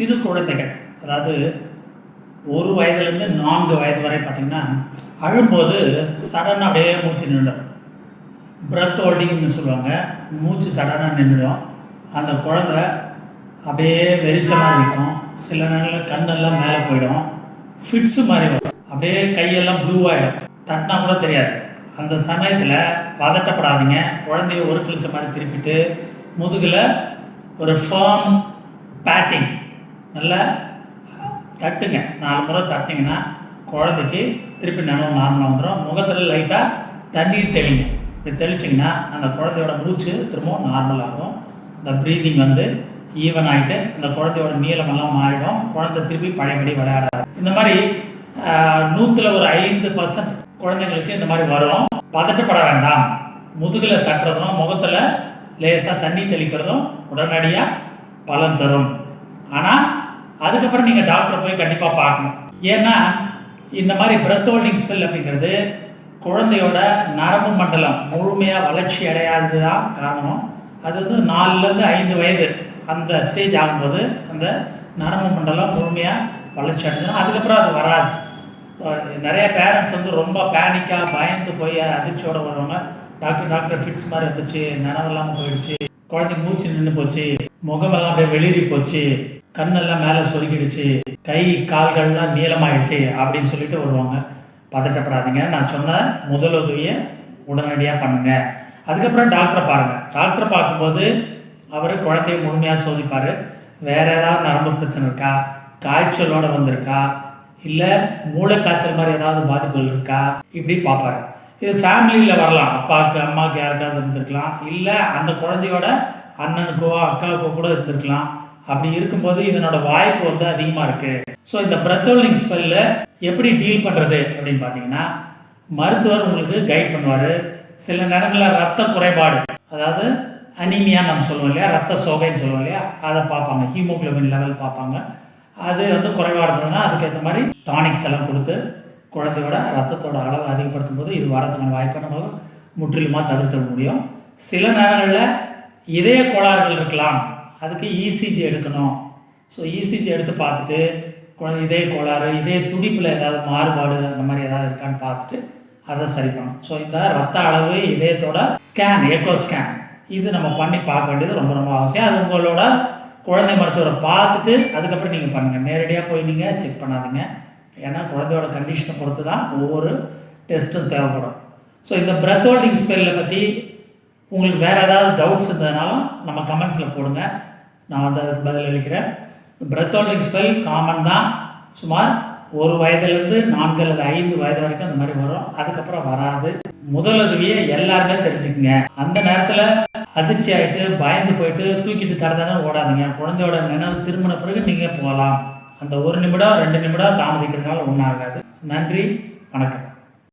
சிறு குழந்தைகள் அதாவது ஒரு வயதுலேருந்து நான்கு வயது வரை பார்த்திங்கன்னா அழும்போது சடனாக அப்படியே மூச்சு நின்றுடும். பிரத் ஹோல்டிங்னு சொல்லுவாங்க. மூச்சு சடனாக நின்றுடும். அந்த குழந்தை அப்படியே வெறிச்சலாக இருக்கும் சில நேரங்களில் கண்ணெல்லாம் மேலே போயிடும். ஃபிட்ஸு மாதிரி வரும். அப்படியே கையெல்லாம் ப்ளூவாகிடும் தட்டினா கூட தெரியாது. அந்த சமயத்தில் பதட்டப்படாதீங்க. குழந்தைய ஒரு கிழிச்ச மாதிரி திருப்பிட்டு முதுகில் ஒரு ஃபேர்ம் பேட்டிங் நல்லா தட்டுங்க. நாலு முறை தட்டிங்கன்னா குழந்தைக்கு திருப்பி நினைவு நார்மலாக வந்துடும் முகத்தில் லைட்டாக தண்ணீர் தெளிங்க. இப்படி தெளிச்சிங்கன்னா அந்த குழந்தையோட மூச்சு திரும்பவும் நார்மல் ஆகும். இந்த ப்ரீதிங் வந்து ஈவன் ஆகிட்டு இந்த குழந்தையோட நீளமெல்லாம் மாறிடும். குழந்தை திருப்பி பழையபடி விளையாடாது. இந்த மாதிரி நூற்றில் ஒரு ஐந்து பர்சன்ட் குழந்தைங்களுக்கு இந்த மாதிரி வரும். பதட்டப்பட வேண்டாம். முதுகில் தட்டுறதும் முகத்தில் லேசாக தண்ணி தெளிக்கிறதும் உடனடியாக பலன் தரும். ஆனால் அதுக்கப்புறம் நீங்கள் டாக்டரை போய் கண்டிப்பாக பார்க்கணும். ஏன்னா இந்த மாதிரி பிரெத் ஹோல்டிங் ஸ்பெல் அப்படிங்கிறது குழந்தையோட நரம்பு மண்டலம் முழுமையாக வளர்ச்சி அடையாதது தான் காரணம். அது வந்து நாலுலேருந்து ஐந்து வயது அந்த ஸ்டேஜ் ஆகும்போது அந்த நரம்பு மண்டலம் முழுமையாக வளர்ச்சி அடைஞ்சிடும். அதுக்கப்புறம் அது வராது. நிறைய பேரண்ட்ஸ் வந்து ரொம்ப பேனிக்காக பயந்து போய் அதிர்ச்சியோட வருவாங்க டாக்டர் டாக்டர் ஃபிட்ஸ் மாதிரி இருந்துச்சு நினைவில்லாமல் போயிடுச்சு குழந்தை மூச்சு நின்று போச்சு முகமெல்லாம் அப்படியே வெளியேறி போச்சு கண்ணெல்லாம் மேலே சொருக்கிடுச்சு கை கால்கள்லாம் நீளமாயிடுச்சு அப்படின்னு சொல்லிட்டு வருவாங்க. பதட்டப்படாதீங்க. நான் சொன்ன முதலுதவியை உடனடியாக பண்ணுங்க. அதுக்கப்புறம் டாக்டரை பாருங்கள் டாக்டரை பார்க்கும்போது அவர் குழந்தைய முழுமையாக சோதிப்பார். வேறு ஏதாவது நரம்பு பிரச்சனை இருக்கா? காய்ச்சலோட வந்திருக்கா? இல்லை மூளைக்காய்ச்சல் மாதிரி ஏதாவது பாதிப்புகள் இருக்கா? இப்படி பார்ப்பார். இது ஃபேமிலியில் வரலாம். அப்பாவுக்கு அம்மாவுக்கு யாருக்காவது இருந்திருக்கலாம். இல்லை அந்த குழந்தையோட அண்ணனுக்கோ அக்காவுக்கோ கூட இருந்திருக்கலாம். அப்படி இருக்கும்போது இதனோட வாய்ப்பு வந்து அதிகமாக இருக்குது ஸோ இந்த பிரெத் ஸ்பெல்ல எப்படி டீல் பண்ணுறது அப்படின்னு பார்த்தீங்கன்னா மருத்துவர் உங்களுக்கு கைட் பண்ணுவார். சில நேரங்களில் ரத்த குறைபாடு அதாவது அனீமியா நம்ம சொல்லுவோம் இல்லையா? ரத்த சோகைன்னு சொல்லுவோம் இல்லையா? அதை பார்ப்பாங்க. ஹீமோக்ளோபின் லெவல் பார்ப்பாங்க. அது வந்து குறைவாக இருந்ததுன்னா அதுக்கேற்ற மாதிரி டானிக்ஸ் எல்லாம் கொடுத்து குழந்தையோட ரத்தத்தோட அளவு அதிகப்படுத்தும் போது இது வரதுக்கான வாய்ப்பை நம்ம முற்றிலுமாக தவிர்த்த முடியும். சில நேரங்களில் இதய கோளாறுகள் இருக்கலாம். அதுக்கு இசிஜி எடுக்கணும். ஸோ இசிஜி எடுத்து பார்த்துட்டு குழந்தை இதய கோளாறு இதய துடிப்பில் ஏதாவது மாறுபாடு அந்த மாதிரி ஏதாவது இருக்கான்னு பார்த்துட்டு அதை சரி பண்ணணும். ஸோ இந்த ரத்த அளவு இதயத்தோட ஸ்கேன் ஏக்கோ ஸ்கேன் இது நம்ம பண்ணி பார்க்க வேண்டியது ரொம்ப ரொம்ப அவசியம். அது உங்களோட குழந்தை மருத்துவரை பார்த்துட்டு அதுக்கப்புறம் நீங்கள் பண்ணுங்கள் நேரடியாக போய் நீங்கள் செக் பண்ணாதீங்க. ஏன்னா குழந்தையோட கண்டிஷனை பொறுத்து தான் ஒவ்வொரு டெஸ்ட்டும் தேவைப்படும். ஸோ இந்த பிரெத் ஹோல்டிங் ஸ்பெல்லை பற்றி உங்களுக்கு வேறு ஏதாவது டவுட்ஸ் இருந்ததுனாலும் நம்ம கமெண்ட்ஸில் போடுங்க. நான் வந்து அதுக்கு பதில் அளிக்கிறேன். பிரெத் ஹோல்டிங் ஸ்பெல் காமன் தான். சுமார் ஒரு வயதுலேருந்து நான்கு அல்லது ஐந்து வயது வரைக்கும் அந்த மாதிரி வரும். அதுக்கப்புறம் வராது. முதலுதவியை எல்லாருமே தெரிஞ்சுக்குங்க. அந்த நேரத்தில் அதிர்ச்சி ஆகிட்டு பயந்து போயிட்டு தூக்கிட்டு தரதானே ஓடாதீங்க. குழந்தையோட நினைவு திரும்பின பிறகு நீங்கள் போகலாம். அந்த ஒரு நிமிடம் ரெண்டு நிமிடம் தாமதிக்கிறதுனால ஒன்றும் ஆகாது. நன்றி வணக்கம்.